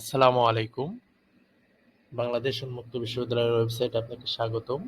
আসসালামু আলাইকুম। বাংলাদেশ উন্মুক্ত বিশ্ববিদ্যালয়ের ওয়েবসাইট আপনাকে স্বাগতম।